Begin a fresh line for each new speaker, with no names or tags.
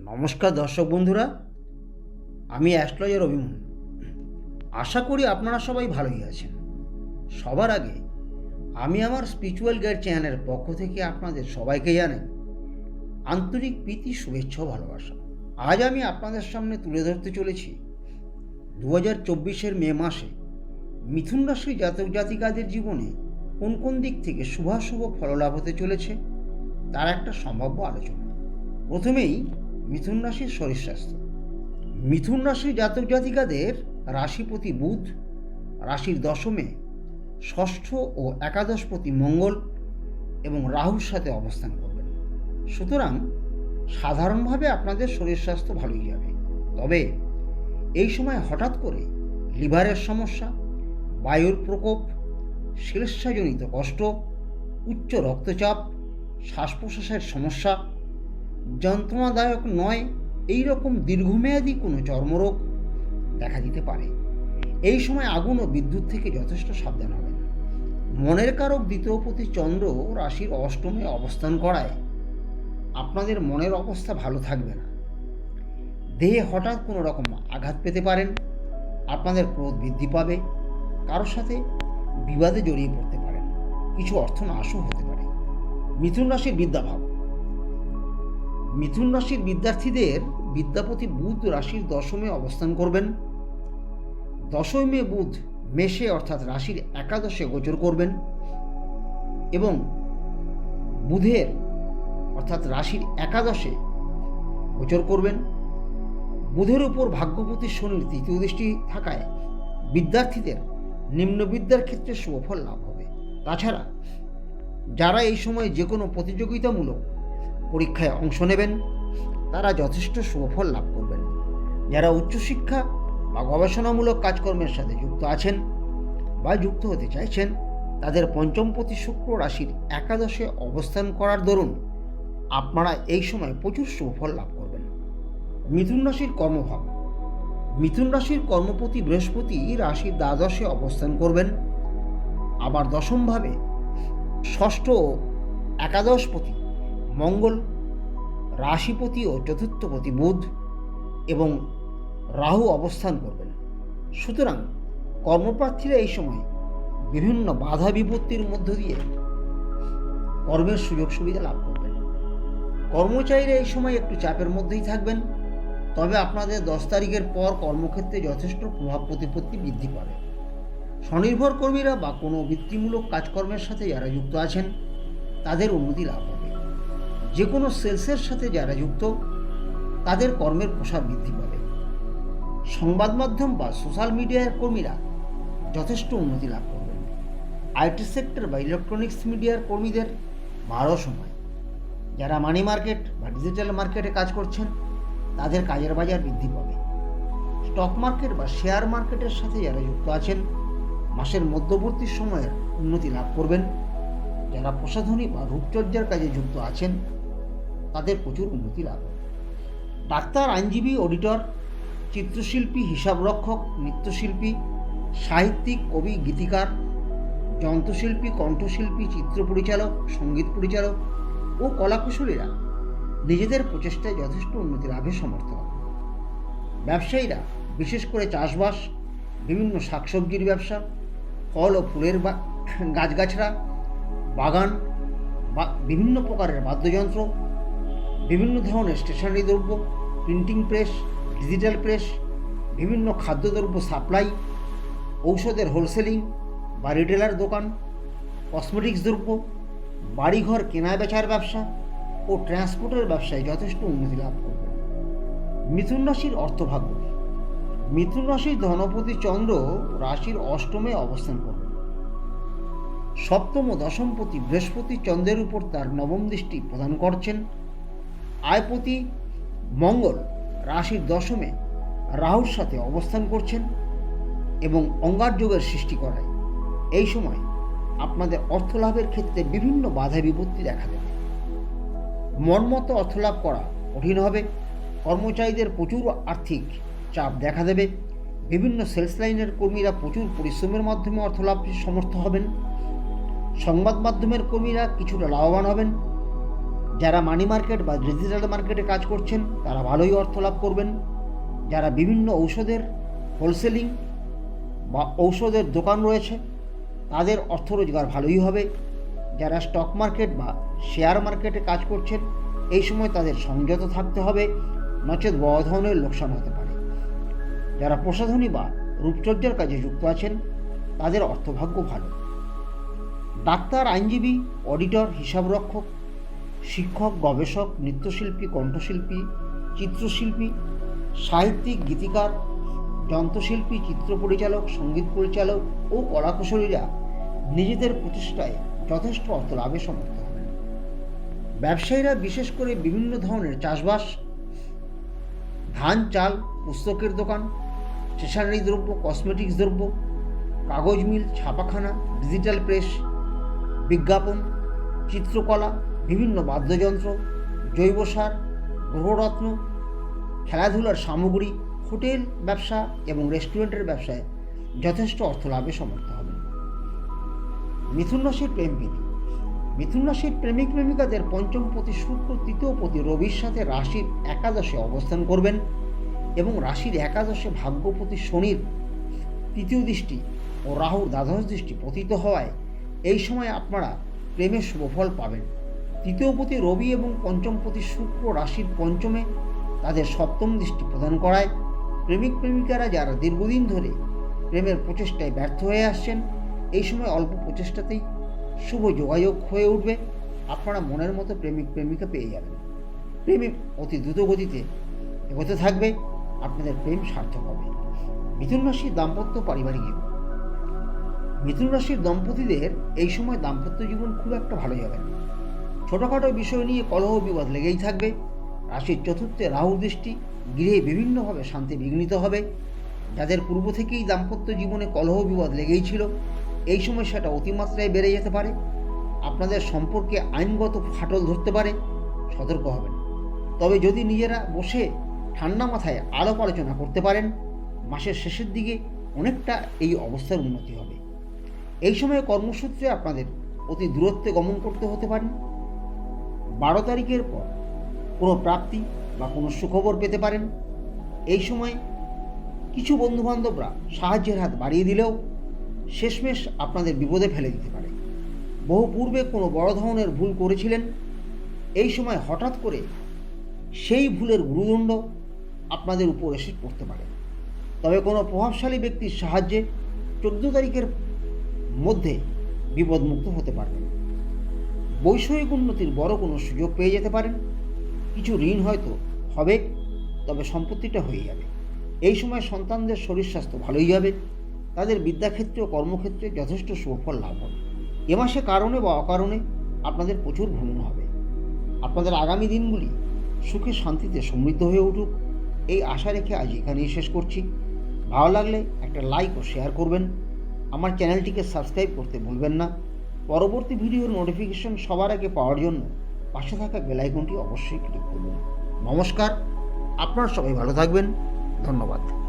নমস্কার দর্শক বন্ধুরা, আমি অ্যাস্ট্রোলজার অভিমন আশা করি আপনারা সবাই ভালোই আছেন। সবার আগে আমি আমার স্পিরিচুয়াল গাইড চ্যানেলের পক্ষ থেকে আপনাদের সবাইকে জানাই আন্তরিক প্রীতি, শুভেচ্ছা ভালোবাসা। আজ আমি আপনাদের সামনে তুলে ধরতে চলেছি দু হাজার চব্বিশের মে মাসে মিথুন রাশির জাতক জাতিকাদের জীবনে কোন কোন দিক থেকে শুভাশুভ ফললাভ হতে চলেছে, তার একটা সম্ভাব্য আলোচনা। প্রথমেই মিথুন রাশির শরীর স্বাস্থ্য। মিথুন রাশির জাতক জাতিকাদের রাশিপতি বুধ, রাশির দশমে ষষ্ঠ ও একাদশপতি মঙ্গল এবং রাহুর সাথে অবস্থান করবেন। সুতরাং সাধারণভাবে আপনাদের শরীর স্বাস্থ্য ভালোই যাবে। তবে এই সময় হঠাৎ করে লিভারের সমস্যা, বায়ুর প্রকোপ শ্লেষাজনিত কষ্ট, উচ্চ রক্তচাপ শ্বাস প্রশ্বাসের সমস্যা যন্ত্রণাদায়ক নয় এই রকম দীর্ঘমেয়াদী কোনো চর্মরোগ দেখা দিতে পারে। এই সময় আগুন ও বিদ্যুৎ থেকে যথেষ্ট সাবধান হবেন। মনের কারক দ্বিতীয়পতি চন্দ্র রাশির অষ্টমে অবস্থান করায় আপনাদের মনের অবস্থা ভালো থাকবে না। দেহে হঠাৎ কোনো রকম আঘাত পেতে পারেন, আপনাদের ক্রোধ বৃদ্ধি পাবে, কারোর সাথে বিবাদে জড়িয়ে পড়তে পারেন। কিছু অর্থ নাশও হতে পারে। মিথুন রাশির বিদ্যাভাব। মিথুন রাশির বিদ্যার্থীদের বিদ্যাপতি বুধ রাশির দশমে অবস্থান করবেন। দশমে বুধ মেষে অর্থাৎ রাশির একাদশে গোচর করবেন এবং বুধের অর্থাৎ রাশির একাদশে গোচর করবেন। বুধের উপর ভাগ্যপতি শনির তৃতীয় দৃষ্টি থাকায় বিদ্যার্থীদের নিম্ন বিদ্যার ক্ষেত্রে শুভফল লাভ হবে। তাছাড়া যারা এই সময় যে কোনো প্রতিযোগিতামূলক পরীক্ষায় অংশ নেবেন, তারা যথেষ্ট সুফল লাভ করবেন। যারা উচ্চশিক্ষা বা গবেষণামূলক কাজকর্মের সাথে যুক্ত আছেন বা যুক্ত হতে চাইছেন, তাদের পঞ্চমপতি শুক্র রাশির একাদশে অবস্থান করার দরুন আপনারা এই সময় প্রচুর সুফল লাভ করবেন। মিথুন রাশির কর্মভাব। মিথুন রাশির কর্মপতি বৃহস্পতি রাশির দ্বাদশে অবস্থান করবেন। আবার দশমভাবে ষষ্ঠ একাদশপতি মঙ্গল, রাশিপতি ও চতুর্থপতি বুধ এবং রাহু অবস্থান করবেন। সুতরাং কর্মপ্রার্থীরা এই সময় বিভিন্ন বাধা বিপত্তির মধ্য দিয়ে কর্মের সুযোগ সুবিধা লাভ করবেন। কর্মচারীরা এই সময় একটু চাপের মধ্যেই থাকবেন, তবে আপনাদের দশ তারিখের পর কর্মক্ষেত্রে যথেষ্ট প্রভাব প্রতিপত্তি বৃদ্ধি পাবে। স্বনির্ভর কর্মীরা বা কোনো বৃত্তিমূলক কাজকর্মের সাথে যারা যুক্ত আছেন, তাদের উন্নতি লাভ যে কোনো সেলসের সাথে যারা যুক্ত, তাদের কর্মের প্রসার বৃদ্ধি পাবে। সংবাদ মাধ্যম বা সোশ্যাল মিডিয়ার কর্মীরা যথেষ্ট উন্নতি লাভ করবেন। আইটি সেক্টর বা ইলেকট্রনিক্স মিডিয়ার কর্মীদের ভালো সময়। যারা মানি মার্কেট বা ডিজিটাল মার্কেটে কাজ করছেন, তাদের কাজের বাজার বৃদ্ধি পাবে। স্টক মার্কেট বা শেয়ার মার্কেটের সাথে যারা যুক্ত আছেন, মাসের মধ্যবর্তী সময়ের উন্নতি লাভ করবেন। যারা প্রসাধনী বা রূপচর্যার কাজে যুক্ত আছেন তাদের প্রচুর উন্নতি লাভ ডাক্তার, আইনজীবী অডিটর চিত্রশিল্পী, হিসাবরক্ষক, নৃত্যশিল্পী, সাহিত্যিক, কবি, গীতিকার, যন্ত্রশিল্পী, কণ্ঠশিল্পী, চিত্র পরিচালক, সংগীত পরিচালক ও কলাকুশলীরা নিজেদের প্রচেষ্টায় যথেষ্ট উন্নতি লাভে সমর্থ হবে ব্যবসায়ীরা, বিশেষ করে চাষবাস, বিভিন্ন শাকসবজির ব্যবসা, ফল ও ফুলের গাছগাছড়া, বাগান বা বিভিন্ন প্রকারের বাদ্যযন্ত্র বিভিন্ন ধরনের স্টেশনারি দ্রব্য প্রিন্টিং প্রেস ডিজিটাল প্রেস বিভিন্ন খাদ্যদ্রব্য সাপ্লাই ঔষধের হোলসেলিং বা রিটেলার দোকান কসমেটিক্স দ্রব্য, বাড়িঘর কেনা বেচার ব্যবসা ও ট্রান্সপোর্টের ব্যবসায় যথেষ্ট উন্নতি লাভ করবে। মিথুন রাশির অর্থভাগ্য। মিথুন রাশির ধনপতি চন্দ্র রাশির অষ্টমে অবস্থান করবে। সপ্তম দশমপতি বৃহস্পতি চন্দ্রের উপর তার নবম দৃষ্টি প্রদান করছেন। আয়পতি মঙ্গল রাশির দশমে রাহুর সাথে অবস্থান করছেন এবং অঙ্গার যোগের সৃষ্টি করায়। এই সময় আপনাদের অর্থলাভের ক্ষেত্রে বিভিন্ন বাধা বিপত্তি দেখা দেবে। মনমতো অর্থলাভ করা কঠিন হবে। কর্মচারীদের প্রচুর আর্থিক চাপ দেখা দেবে। বিভিন্ন সেলস লাইনের কর্মীরা প্রচুর পরিশ্রমের মাধ্যমে অর্থলাভে সমর্থ হবেন। সংবাদ মাধ্যমের কর্মীরা কিছুটা লাভবান হবেন। যারা মানি মার্কেট বা ডিজিটাল মার্কেটে কাজ করছেন, তারা ভালোই অর্থ লাভ করবেন। যারা বিভিন্ন ঔষধের হোলসেলিং বা ঔষধের দোকান রয়েছে, তাদের অর্থ রোজগার ভালোই হবে। যারা স্টক মার্কেট বা শেয়ার মার্কেটে কাজ করছেন, এই সময় তাদের সংযত থাকতে হবে, নচেত বড় ধরনের লোকসান হতে পারে। যারা প্রসাধনী বা রূপচর্যার কাজে যুক্ত আছেন, তাদের অর্থভাগ্য ভালো। ডাক্তার, আইনজীবী অডিটর হিসাবরক্ষক শিক্ষক, গবেষক, নৃত্যশিল্পী, কণ্ঠশিল্পী, চিত্রশিল্পী, সাহিত্যিক, গীতিকার, যন্ত্রশিল্পী, চিত্র পরিচালক, সংগীত পরিচালক ও কলাকুশলীরা নিজেদের প্রতিষ্ঠায় যথেষ্ট অর্থ লাভে সমর্থ হবেন। ব্যবসায়ীরা বিশেষ করে বিভিন্ন ধরনের চাষবাস, ধান, চাল, পুস্তকের দোকান, স্টেশনারি দ্রব্য, কসমেটিক্স দ্রব্য, কাগজ মিল, ছাপাখানা, ডিজিটাল প্রেস, বিজ্ঞাপন, চিত্রকলা বিভিন্ন বাদ্যযন্ত্র, জৈব সার গ্রহরত্ন খেলাধুলার সামগ্রী, হোটেল ব্যবসা এবং রেস্টুরেন্টের ব্যবসায় যথেষ্ট অর্থ লাভে সমর্থ হবেন। মিথুন রাশির প্রেম মিথুন রাশির প্রেমিক প্রেমিকাদের পঞ্চম পতি শুক্র, তৃতীয় পতি রবির সাথে রাশির একাদশে অবস্থান করবেন এবং রাশির একাদশে ভাগ্যপতি শনির তৃতীয় দৃষ্টি ও রাহুর দ্বাদশ দৃষ্টি পতিত হওয়ায় এই সময় আপনারা প্রেমের শুভফল পাবেন। তৃতীয়পতি রবি এবং পঞ্চমপতি শুক্র রাশির পঞ্চমে তাদের সপ্তম দৃষ্টি প্রদান করায়। প্রেমিক প্রেমিকারা যারা দীর্ঘদিন ধরে প্রেমের প্রচেষ্টায় ব্যর্থ হয়ে আসছেন, এই সময় অল্প প্রচেষ্টাতেই শুভ যোগাযোগ হয়ে উঠবে। আপনারা মনের মতো প্রেমিক প্রেমিকা পেয়ে যাবেন। প্রেমিক অতি দ্রুত গতিতে এগোতে থাকবে, আপনাদের প্রেম সার্থক হবে। মিথুন রাশির দাম্পত্য পারিবারিক জীবন। মিথুন রাশির দম্পতিদের এই সময় দাম্পত্য জীবন খুব একটা ভালো যাবে না। ছোটোখাটো বিষয় নিয়ে কলহ বিবাদ লেগেই থাকবে। রাশির চতুর্থে রাহুর দৃষ্টি গৃহে বিভিন্নভাবে শান্তি বিঘ্নিত হবে। যাদের পূর্ব থেকেই দাম্পত্য জীবনে কলহ বিবাদ লেগেই ছিল, এই সময় সেটা অতিমাত্রায় বেড়ে যেতে পারে। আপনাদের সম্পর্কে আইনগত ফাটল ধরতে পারে। সতর্ক হবেন। তবে যদি নিজেরা বসে ঠান্ডা মাথায় আলাপ আলোচনা করতে পারেন, মাসের শেষের দিকে অনেকটা এই অবস্থার উন্নতি হবে। এই সময়ে কর্মসূত্রে আপনাদের অতি দূরত্বে গমন করতে হতে পারেন বারো তারিখের পর কোনো প্রাপ্তি বা কোনো সুখবর পেতে পারেন। এই সময় কিছু বন্ধুবান্ধবরা সাহায্যের হাত বাড়িয়ে দিলেও শেষমেশ আপনাদের বিপদে ফেলে দিতে পারে। বহু পূর্বে কোনো বড় ধরনের ভুল করেছিলেন। এই সময় হঠাৎ করে সেই ভুলের গুরুদণ্ড আপনাদের উপর এসে পড়তে পারে। তবে কোনো প্রভাবশালী ব্যক্তির সাহায্যে চোদ্দ তারিখের মধ্যে বিপদমুক্ত হতে পারবেন। বৈষয়িক উন্নতির বড় কোনো সুযোগ পেয়ে যেতে পারেন। কিছু ঋণ হয়তো হবে, তবে সম্পত্তিটা হয়ে যাবে। এই সময় সন্তানদের শরীর স্বাস্থ্য ভালোই যাবে। তাদের বিদ্যাক্ষেত্রে ও কর্মক্ষেত্রে যথেষ্ট সুফল লাভ হবে। এ মাসে কারণে বা অকারণে আপনাদের প্রচুর ভ্রমণ হবে। আপনাদের আগামী দিনগুলি সুখে শান্তিতে সমৃদ্ধ হয়ে উঠুক। এই আশা রেখে আজ এখানেই শেষ করছি। ভালো লাগলে একটা লাইক ও শেয়ার করবেন। আমার চ্যানেলটিকে সাবস্ক্রাইব করতে ভুলবেন না। পরবর্তী ভিডিওর নোটিফিকেশন সবার আগে পাওয়ার জন্য পাশে থাকা বেলাইকনটি অবশ্যই ক্লিক করবেন। নমস্কার, আপনারা সবাই ভালো থাকবেন। ধন্যবাদ।